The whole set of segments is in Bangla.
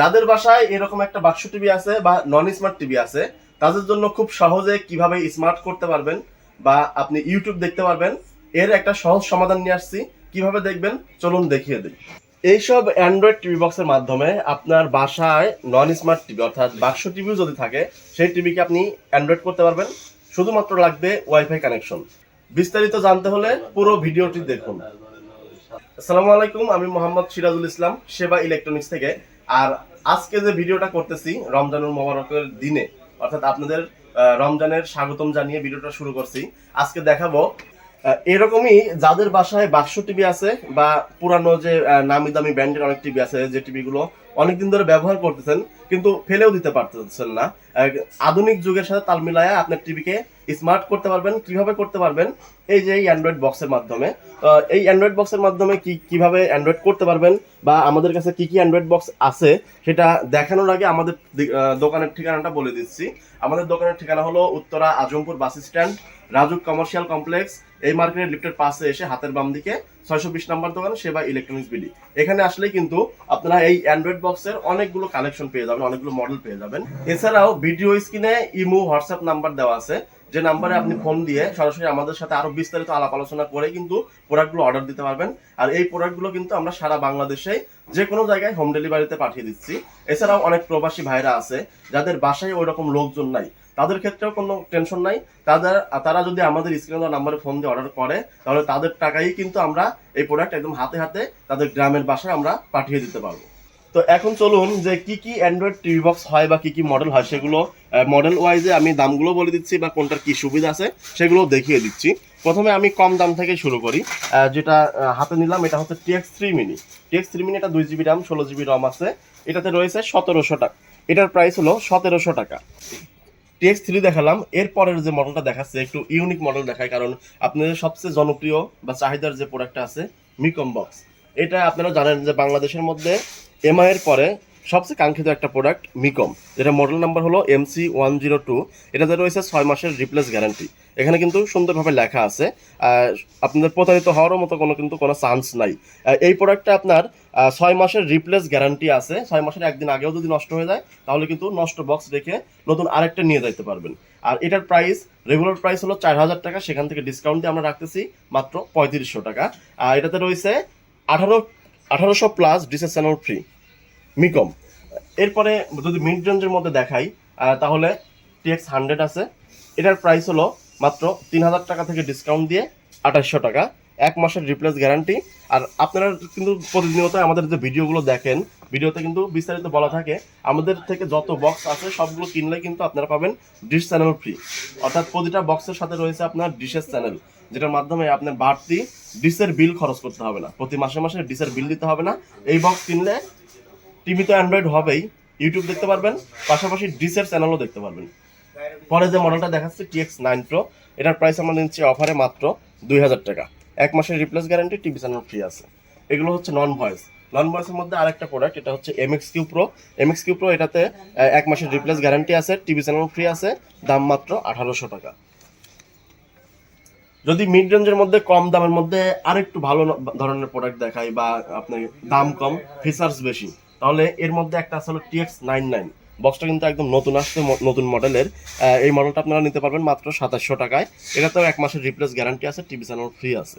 যাদের বাসায় এরকম একটা বাক্স টিভি আছে বা নন স্মার্ট টিভি আছে, তাদের জন্য খুব সহজে কীভাবে স্মার্ট করতে পারবেন বা আপনি ইউটিউব দেখতে পারবেন, এর একটা সহজ সমাধান নিয়ে আসছি। কীভাবে দেখবেন? চলুন দেখিয়ে দিই। এইসব অ্যান্ড্রয়েড টিভি বক্সের মাধ্যমে আপনার বাসায় নন স্মার্ট টিভি অর্থাৎ বাক্স টিভিও যদি থাকে, সেই টিভিকে আপনি অ্যান্ড্রয়েড করতে পারবেন। শুধুমাত্র লাগবে ওয়াইফাই কানেকশন বিস্তারিত জানতে হলে পুরো ভিডিওটি দেখুন। আসসালামু আলাইকুম, আমি মোহাম্মদ সিরাজুল ইসলাম, সেবা ইলেকট্রনিক্স থেকে। আর আজকে যে ভিডিওটা করতেছি রমজানুল মোবারকের দিনে, অর্থাৎ আপনাদের রমজানের স্বাগতম জানিয়ে ভিডিওটা শুরু করছি। আজকে দেখাবো এরকমই যাদের বাসায় বাক্স টিভি আছে বা পুরানো যে নামি দামি ব্র্যান্ডের অনেক টিভি আছে, যে টিভিগুলো অনেকদিন ধরে ব্যবহার করতেছেন, কিন্তু ফেলেও দিতে পারতেছেন না। আধুনিক যুগের সাথে তাল মিলায় আপনার টিভিকে স্মার্ট করতে পারবেন, কীভাবে করতে পারবেন, এই যে এই অ্যান্ড্রয়েড বক্সের মাধ্যমে। এই অ্যান্ড্রয়েড বক্সের মাধ্যমে কি, কীভাবে অ্যান্ড্রয়েড করতে পারবেন বা আমাদের কাছে কি কি অ্যান্ড্রয়েড বক্স আছে, সেটা দেখানোর আগে আমাদের দোকানের ঠিকানাটা বলে দিচ্ছি। আমাদের দোকানের ঠিকানা হলো Uttara Azampur bus stand, Rajuk commercial complex, এই মার্কেটের লিফটের পাশে এসে হাতের বাম দিকে ছয়শো বিশ নম্বর দোকান, সেবা ইলেকট্রনিক্স বিডি। এখানে আসলে কিন্তু আপনারা এই অ্যান্ড্রয়েড বক্সের অনেকগুলো কালেকশন পেয়ে যাবেন, অনেকগুলো মডেল পেয়ে যাবেন। এছাড়াও ভিডিও স্ক্রিনে ইমো হোয়াটসঅ্যাপ নাম্বার দেওয়া আছে। যে নাম্বারে আপনি ফোন দিয়ে সরাসরি আমাদের সাথে আরও বিস্তারিত আলাপ আলোচনা করে কিন্তু প্রোডাক্টগুলো অর্ডার দিতে পারবেন। আর এই প্রোডাক্টগুলো কিন্তু আমরা সারা বাংলাদেশে যে কোনো জায়গায় হোম ডেলিভারিতে পাঠিয়ে দিচ্ছি। এছাড়াও অনেক প্রবাসী ভাইরা আছে, যাদের বাসায় ওই রকম লোকজন নাই। তাদের ক্ষেত্রেও কোনো টেনশন নাই। তাদের, তারা যদি আমাদের স্ক্রিনে নাম্বারে ফোন দিয়ে অর্ডার করে, তাহলে তাদের টাকাই কিন্তু আমরা এই প্রোডাক্ট একদম হাতে হাতে তাদের গ্রামের বাসায় আমরা পাঠিয়ে দিতে পারব। তো এখন চলুন যে কি কি অ্যান্ড্রয়েড টিভি বক্স হয় বা কি কি মডেল হয় সেগুলো মডেল ওয়াইজে আমি দামগুলো বলে দিচ্ছি বা কোনটার কি সুবিধা আছে সেগুলো দেখিয়ে দিচ্ছি। প্রথমে আমি কম দাম থেকে শুরু করি যেটা হাতে নিলাম এটা হচ্ছে TX three mini TX three mini এটা দুই জিবি র্যাম ষোলো জিবি রম আছে। এটাতে রয়েছে সতেরোশো টাকা। এটার প্রাইস হলো সতেরোশো টাকা। টিএক্স থ্রি দেখালাম এরপরের যে মডেলটা দেখাচ্ছে, একটু ইউনিক মডেল দেখায়, কারণ আপনাদের সবচেয়ে জনপ্রিয় বা চাহিদার যে প্রোডাক্টটা আছে মিকম বক্স এটা আপনারা জানেন যে বাংলাদেশের মধ্যে এমআই এর পরে সবচেয়ে কাঙ্ক্ষিত একটা প্রোডাক্ট মিকম যেটা মডেল নাম্বার হলো এমসি ওয়ান জিরো টু এটাতে রয়েছে ছয় মাসের রিপ্লেস গ্যারান্টি এখানে কিন্তু সুন্দরভাবে লেখা আছে। আপনাদের প্রতারিত হওয়ারও মতো কোনো কিন্তু কোনো চান্স নাই। এই প্রোডাক্টটা আপনার ছয় মাসের রিপ্লেস গ্যারান্টি আছে। ছয় মাসের একদিন আগেও যদি নষ্ট হয়ে যায়, তাহলে কিন্তু নষ্ট বক্স রেখে নতুন আরেকটা নিয়ে যাইতে পারবেন। আর এটার প্রাইস রেগুলার প্রাইস হলো চার হাজার টাকা। সেখান থেকে ডিসকাউন্ট দিয়ে আমরা রাখতেছি মাত্র পঁয়ত্রিশশো টাকা। এটাতে রয়েছে আঠারো আঠারোশো প্লাস ডিসেস চ্যানেল ফ্রি মিকম এরপরে যদি মিড রেঞ্জের মধ্যে দেখাই তাহলে টিএক্স হান্ড্রেড আছে। এটার প্রাইস হলো মাত্র তিন হাজার টাকা থেকে ডিসকাউন্ট দিয়ে আঠাশশো টাকা। এক মাসের রিপ্লেস গ্যারান্টি আর আপনারা কিন্তু প্রতিনিয়ত আমাদের যে ভিডিওগুলো দেখেন, ভিডিওতে কিন্তু বিস্তারিত বলা থাকে, আমাদের থেকে যত বক্স আছে, সবগুলো কিনলে কিন্তু আপনারা পাবেন ডিশ চ্যানেল ফ্রি অর্থাৎ প্রতিটা বক্সের সাথে রয়েছে আপনার ডিশের চ্যানেল যেটার মাধ্যমে আপনার বাড়তি ডিসের বিল খরচ করতে হবে না। প্রতি মাসে মাসে ডিসের বিল দিতে হবে না। এই বক্স কিনলে টিভি তো অ্যান্ড্রয়েড হবেই ইউটিউব দেখতে পারবেন, পাশাপাশি ডিসের চ্যানেলও দেখতে পারবেন। পরে যে মডেলটা দেখাচ্ছে টিএক্স নাইন প্রো এটার প্রাইস আমরা নিচ্ছি অফারে মাত্র দুই হাজার টাকা। এক মাসের replace guarantee TV channel free আছে। এগুলো হচ্ছে নন ভয়েস নন ভয়েসের মধ্যে আরেকটা প্রোডাক্ট এটা হচ্ছে MX Q pro MX Q pro এটাতে এক মাসের রিপ্লেস গ্যারান্টি আছে টিভি চ্যানেল ফ্রি আছে, দাম মাত্র আঠারোশো টাকা। যদি মিড রেঞ্জের মধ্যে কম দামের মধ্যে আরেকটু ভালো ধরনের প্রোডাক্ট দেখাই বা আপনার দাম কম ফিচার্স বেশি, তাহলে এর মধ্যে একটা আছে হলো টিএক্স নাইন নাইন। বক্সটা কিন্তু একদম নতুন আসছে নতুন মডেলের এই মডেলটা আপনারা নিতে পারবেন মাত্র সাতাশশো টাকায়। এটাতেও এক মাসের রিপ্লেস গ্যারান্টি আছে টিভি চ্যানেল ফ্রি আছে।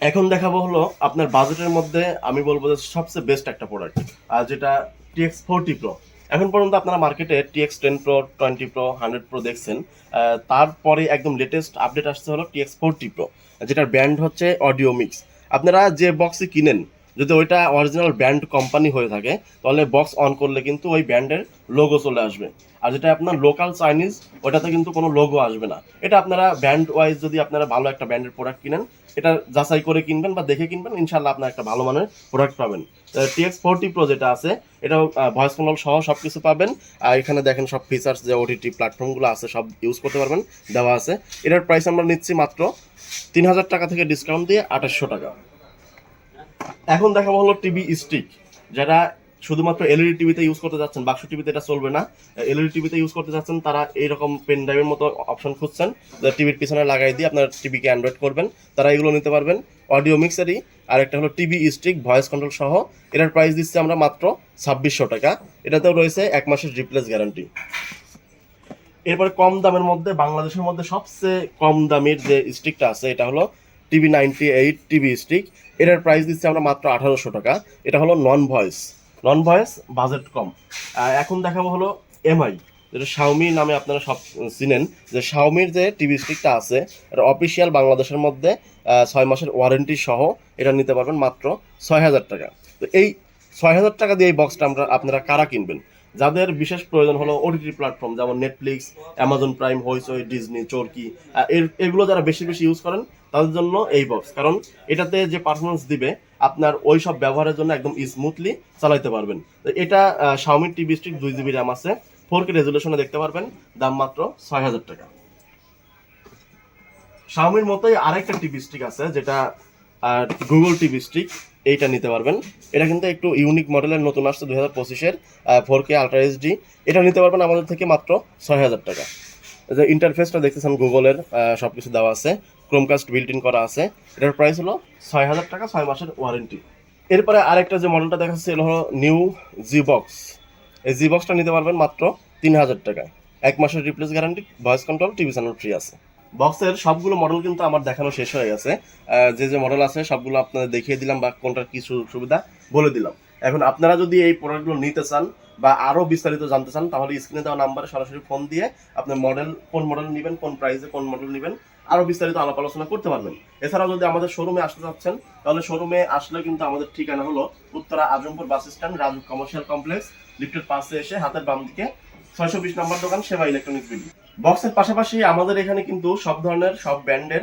এখন দেখাবো হলো আপনার বাজেটের মধ্যে আমি বলব যে সবচেয়ে বেস্ট একটা প্রোডাক্ট আর যেটা টিএক্স ফোরটি প্রো এখন পর্যন্ত আপনারা মার্কেটে TX ten pro twenty pro hundred pro দেখছেন। তারপরে একদম লেটেস্ট আপডেট আসছে হলো টিএক্স ফোরটি প্রো যেটার ব্র্যান্ড হচ্ছে অডিও মিক্স আপনারা যে বক্সে কিনেন, যদি ওইটা অরিজিনাল ব্র্যান্ড কোম্পানি হয়ে থাকে, তাহলে বক্স অন করলে কিন্তু ওই ব্র্যান্ডের লোগো চলে আসবে। আর যেটা আপনার লোকাল চাইনিজ ওটাতে কিন্তু কোনো লোগো আসবে না। এটা আপনারা ব্র্যান্ড ওয়াইজ যদি আপনারা ভালো একটা ব্র্যান্ডের প্রোডাক্ট কিনেন, এটা যাচাই করে কিনবেন বা দেখে কিনবেন ইনশাল্লাহ আপনার একটা ভালো মানের প্রোডাক্ট পাবেন। টিএক্স ফোরটি প্রো যেটা আছে, এটাও ভয়েস কন্ট্রোল সহ সব কিছু পাবেন। আর এখানে দেখেন সব ফিচার্স যে ওটিটি প্ল্যাটফর্মগুলো আছে, সব ইউজ করতে পারবেন, দেওয়া আছে। এটার প্রাইস আমরা নিচ্ছি মাত্র তিন হাজার টাকা থেকে ডিসকাউন্ট দিয়ে আঠাশশো টাকা। এখন দেখাবো হলো টিভি স্টিক যারা শুধুমাত্র এলইডি টিভিতে ইউজ করতে যাচ্ছেন, বাক্স টিভিতে এটা চলবে না। এলইডি টিভিতে ইউজ করতে যাচ্ছেন, তারা এইরকম পেন ড্রাইভের মতো অপশন খুঁজছেন টিভির পিছনে লাগাই দিয়ে আপনার টিভিকে অ্যান্ড্রয়েড করবেন। তারা এগুলো নিতে পারবেন। অডিও মিক্সারই আর একটা হলো টিভি স্টিক ভয়েস কন্ট্রোল সহ। এটার প্রাইস দিচ্ছি আমরা মাত্র ছাব্বিশশো টাকা। এটাতেও রয়েছে এক মাসের রিপ্লেস গ্যারান্টি এরপরে কম দামের মধ্যে, বাংলাদেশের মধ্যে সবচেয়ে কম দামের যে স্টিকটা আছে, এটা হলো TV ninety eight TV stick এটার প্রাইস দিচ্ছি আমরা মাত্র আঠারোশো টাকা। এটা হলো non voice non voice budget কম। এখন দেখাবো হলো এমআই যেটা শাওমি নামে আপনারা সব চিনেন। যে শাওমির যে টিভি স্টিকটা আছে, এটা অফিসিয়াল বাংলাদেশের মধ্যে ছয় মাসের ওয়ারেন্টি সহ এটা নিতে পারবেন মাত্র ছয় হাজার টাকা। তো এই ছয় হাজার টাকা দিয়ে এই বক্সটা আমরা আপনারা কারা কিনবেন? যাদের বিশেষ প্রয়োজন হলো ওটিটি প্ল্যাটফর্ম যেমন Netflix Amazon Prime Hoichoi Disney Chorki এর, এগুলো যারা বেশি বেশি ইউজ করেন, তাদের জন্য এই বক্স কারণ এটাতে যে পারফরমেন্স দিবে আপনার ওই সব ব্যবহারের জন্য একদম স্মুথলি চালাইতে পারবেন। এটা শাওমি টিভি স্টিক দুই জিবি র্যাম আছে। ফোর কে রেজুলেশনে দেখতে পারবেন, দাম মাত্র ছয় হাজার টাকা। শাওমির মতোই আরেকটা টিভি স্টিক আছে, যেটা গুগল টিভি স্টিক এইটা নিতে পারবেন। এটা কিন্তু একটু ইউনিক মডেলের নতুন আসছে দুই হাজার পঁচিশের ফোর কে আলট্রা এইচডি এটা নিতে পারবেন আমাদের থেকে মাত্র ছয় হাজার টাকা। যে ইন্টারফেসটা দেখতেছেন গুগলের সব কিছু দেওয়া আছে। ক্রোমকাস্ট বিল্ট ইন করা আছে। এটার প্রাইস হলো ছয় হাজার টাকা, ছয় মাসের ওয়ারেন্টি এরপরে আরেকটা যে মডেলটা দেখাচ্ছে, এটা হলো নিউ জি বক্স এই জি বক্সটা নিতে পারবেন মাত্র তিন হাজার টাকায়। এক মাসের replace guarantee voice control TV channel free আছে। বক্সের সবগুলো মডেল কিন্তু আমার দেখানো শেষ হয়ে গেছে। যে যে মডেল আছে, সবগুলো আপনাদের দেখিয়ে দিলাম বা কোনটার কি সুযোগ সুবিধা বলে দিলাম। এখন আপনারা যদি এই প্রোডাক্টগুলো নিতে চান বা আরও বিস্তারিত জানতে চান, তাহলে স্ক্রিনে দেওয়া নাম্বারে সরাসরি ফোন দিয়ে আপনি মডেল কোন মডেল নেবেন, কোন প্রাইসে কোন মডেল নেবেন, আরও বিস্তারিত আলাপ আলোচনা করতে পারবেন। এছাড়াও যদি আমাদের শোরুমে আসতে চাচ্ছেন, তাহলে শোরুমে আসলে কিন্তু আমাদের ঠিকানা হলো Uttara Azampur bus stand, Raju commercial complex লিফটের পাশে এসে হাতের বাম দিকে ছয়শো বিশ নম্বর দোকান, সেবা ইলেকট্রনিক্স বিল্ডিং বক্সের পাশাপাশি আমাদের এখানে কিন্তু সব ধরনের, সব ব্র্যান্ডের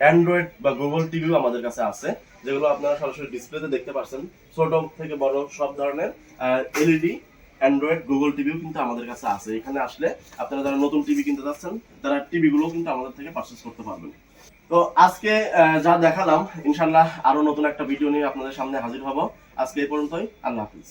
অ্যান্ড্রয়েড বা গুগল টিভিও আমাদের কাছে আছে। যেগুলো আপনারা সরাসরি ডিসপ্লেতে দেখতে পাচ্ছেন ছোট থেকে বড় সব ধরনের এলইডি অ্যান্ড্রয়েড গুগল টিভিও কিন্তু আমাদের কাছে আছে। এখানে আসলে আপনারা যারা নতুন টিভি কিনতে চাচ্ছেন তারা টিভিগুলো কিন্তু আমাদের থেকে পারচেস করতে পারবেন। তো আজকে যা দেখালাম ইনশাল্লাহ আরও নতুন একটা ভিডিও নিয়ে আপনাদের সামনে হাজির হব। আজকে এই পর্যন্তই, আল্লাহ হাফিজ।